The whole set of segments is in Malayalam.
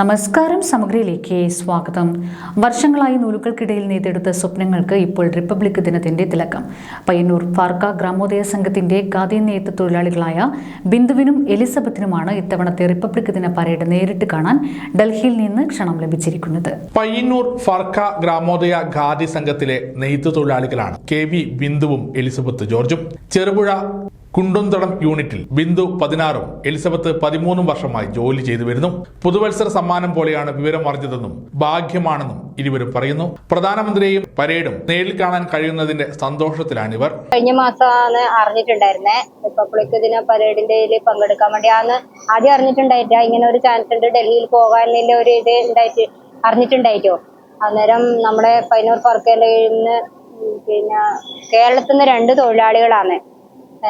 നമസ്കാരം സമഗ്രയിലേക്ക് സ്വാഗതം. വർഷങ്ങളായി നൂലുകൾക്കിടയിൽ നെയ്തെടുത്ത സ്വപ്നങ്ങൾക്ക് ഇപ്പോൾ റിപ്പബ്ലിക് ദിനത്തിന്റെ തിലക്കം. പയ്യന്നൂർ ഫാർക്ക ഗ്രാമോദയ സംഘത്തിന്റെ ഖാദി നെയ്ത്ത് തൊഴിലാളികളായ ബിന്ദുവിനും എലിസബത്തിനുമാണ് ഇത്തവണത്തെ റിപ്പബ്ലിക് ദിന പരേഡ് നേരിട്ട് കാണാൻ ഡൽഹിയിൽ നിന്ന് ക്ഷണം ലഭിച്ചിരിക്കുന്നത്. പയ്യന്നൂർ ഫാർക്ക ഗ്രാമോദയ ഖാദി സംഘത്തിലെ നെയ്ത്ത് തൊഴിലാളികളാണ് കെ വി ബിന്ദുവും എലിസബത്ത് ജോർജും. ചെറുപുഴ കുണ്ടുംതടം യൂണിറ്റിൽ ബിന്ദു പതിനാറും എലിസബത്ത് പതിമൂന്നും വർഷമായി ജോലി ചെയ്തു വരുന്നു. പുതുവത്സര സമ്മാനം പോലെയാണ് വിവരം അറിഞ്ഞതെന്നും ഭാഗ്യമാണെന്നും ഇരുവരും പറയുന്നു. പ്രധാനമന്ത്രിയെയും പരേഡും നേരിൽ കാണാൻ കഴിയുന്നതിന്റെ സന്തോഷത്തിലാണിവർ. കഴിഞ്ഞ മാസമാണ് അറിഞ്ഞിട്ടുണ്ടായിരുന്നേ. റിപ്പബ്ലിക് ദിന പരേഡിന്റെ പങ്കെടുക്കാൻ വേണ്ടി അന്ന് ആദ്യം അറിഞ്ഞിട്ടുണ്ടായിട്ട് ഇങ്ങനെ ഒരു ചാൻസ് ഉണ്ട് ഡൽഹിയിൽ പോകാനുള്ള ഒരു ഇത് ഉണ്ടായിട്ട് അറിഞ്ഞിട്ടുണ്ടായിട്ടോ? അന്നേരം നമ്മുടെ പൈനൂർ ഫർക്കേന്റെ നിന്ന് പിന്നെ കേരളത്തിൽ നിന്ന് രണ്ട് തൊഴിലാളികളാണ്.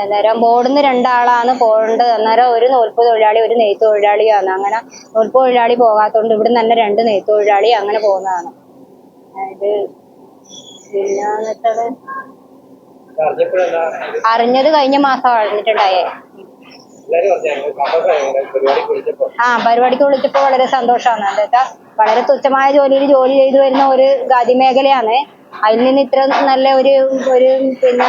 അന്നേരം ബോർഡിൽ നിന്ന് രണ്ടാളാണ് പോകേണ്ടത്. അന്നേരം ഒരു നൂൽപ്പ് തൊഴിലാളി ഒരു നെയ്ത്ത് തൊഴിലാളിയാണ്. അങ്ങനെ നൂൽപ്പ് തൊഴിലാളി പോകാത്തതുകൊണ്ട് ഇവിടെ തന്നെ രണ്ട് നെയ്ത്ത് തൊഴിലാളി അങ്ങനെ പോകുന്നതാണ്. ഇത് പിന്നെ അറിഞ്ഞത് കഴിഞ്ഞ മാസം അറിഞ്ഞിട്ടുണ്ടായേ. ആ പരിപാടിക്ക് വിളിച്ചപ്പോ വളരെ സന്തോഷമാണ്. എന്താ വളരെ തുച്ഛമായ ജോലിയിൽ ജോലി ചെയ്തു വരുന്ന ഒരു ഖാദി മേഖലയാണ്. അതിൽ നിന്ന് ഇത്ര നല്ല ഒരു ഒരു പിന്നെ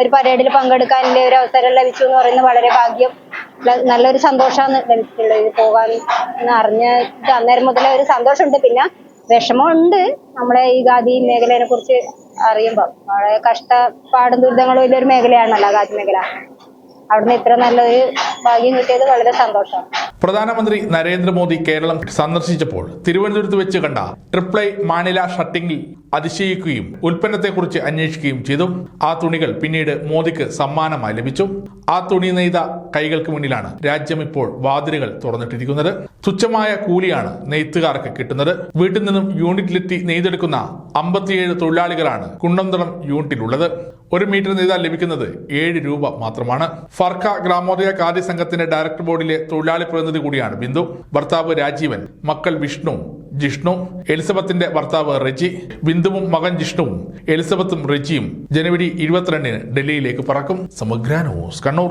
ഒരു പരേഡിൽ പങ്കെടുക്കാനുള്ള ഒരു അവസരം ലഭിച്ചു എന്ന് പറയുന്നത് വളരെ ഭാഗ്യം. നല്ലൊരു സന്തോഷമാണ് ലഭിച്ചിട്ടുള്ളത് പോകാൻ എന്ന് അറിഞ്ഞ അന്നേരം മുതലേ ഒരു സന്തോഷമുണ്ട്. പിന്നെ വിഷമമുണ്ട് നമ്മളെ ഈ ഖാദി മേഖലയെ കുറിച്ച് അറിയുമ്പോൾ വളരെ കഷ്ടപ്പാടും ദുരിതങ്ങളും വലിയൊരു മേഖലയാണല്ലോ ഖാദി മേഖല. അവിടുന്ന് ഇത്ര നല്ലൊരു ഭാഗ്യം കിട്ടിയത് വളരെ സന്തോഷമാണ്. പ്രധാനമന്ത്രി നരേന്ദ്രമോദി കേരളം സന്ദർശിച്ചപ്പോൾ തിരുവനന്തപുരത്ത് വെച്ച് കണ്ട ട്രിപ്ലൈ മാനില ഷട്ടിങ്ങിൽ അതിശയിക്കുകയും ഉൽപ്പന്നത്തെക്കുറിച്ച് അന്വേഷിക്കുകയും ചെയ്തു. ആ തുണികൾ പിന്നീട് മോദിക്ക് സമ്മാനമായി ലഭിച്ചു. ആ തുണി നെയ്ത കൈകൾക്ക് മുന്നിലാണ് രാജ്യം ഇപ്പോൾ വാതിലുകൾ തുറന്നിട്ടിരിക്കുന്നത്. തുച്ഛമായ കൂലിയാണ് നെയ്ത്തുകാർക്ക് കിട്ടുന്നത്. വീട്ടിൽ നിന്നും യൂണിറ്റിലെത്തി നെയ്തെടുക്കുന്ന അമ്പത്തിയേഴ് തൊഴിലാളികളാണ് കുണ്ടന്തളം യൂണിറ്റിലുള്ളത്. ഒരു മീറ്റർ നെയ്താൽ ലഭിക്കുന്നത് ഏഴ് രൂപ മാത്രമാണ്. ഫർക്ക ഗ്രാമോദയ കാര്യ സംഘത്തിന്റെ ഡയറക്ടർ ബോർഡിലെ തൊഴിലാളി പ്രതിനിധി കൂടിയാണ് ബിന്ദു. ഭർത്താവ് രാജീവൻ മക്കൾ വിഷ്ണു ജിഷ്ണു എലിസബത്തിന്റെ ഭർത്താവ് റെജി ബിന്ദുവും മകൻ ജിഷ്ണുവും എലിസബത്തും റെജിയും ജനുവരി ഇരുപത്തിരണ്ടിന് ഡൽഹിയിലേക്ക് പറക്കും. സമഗ്ര ന്യൂസ് കണ്ണൂർ.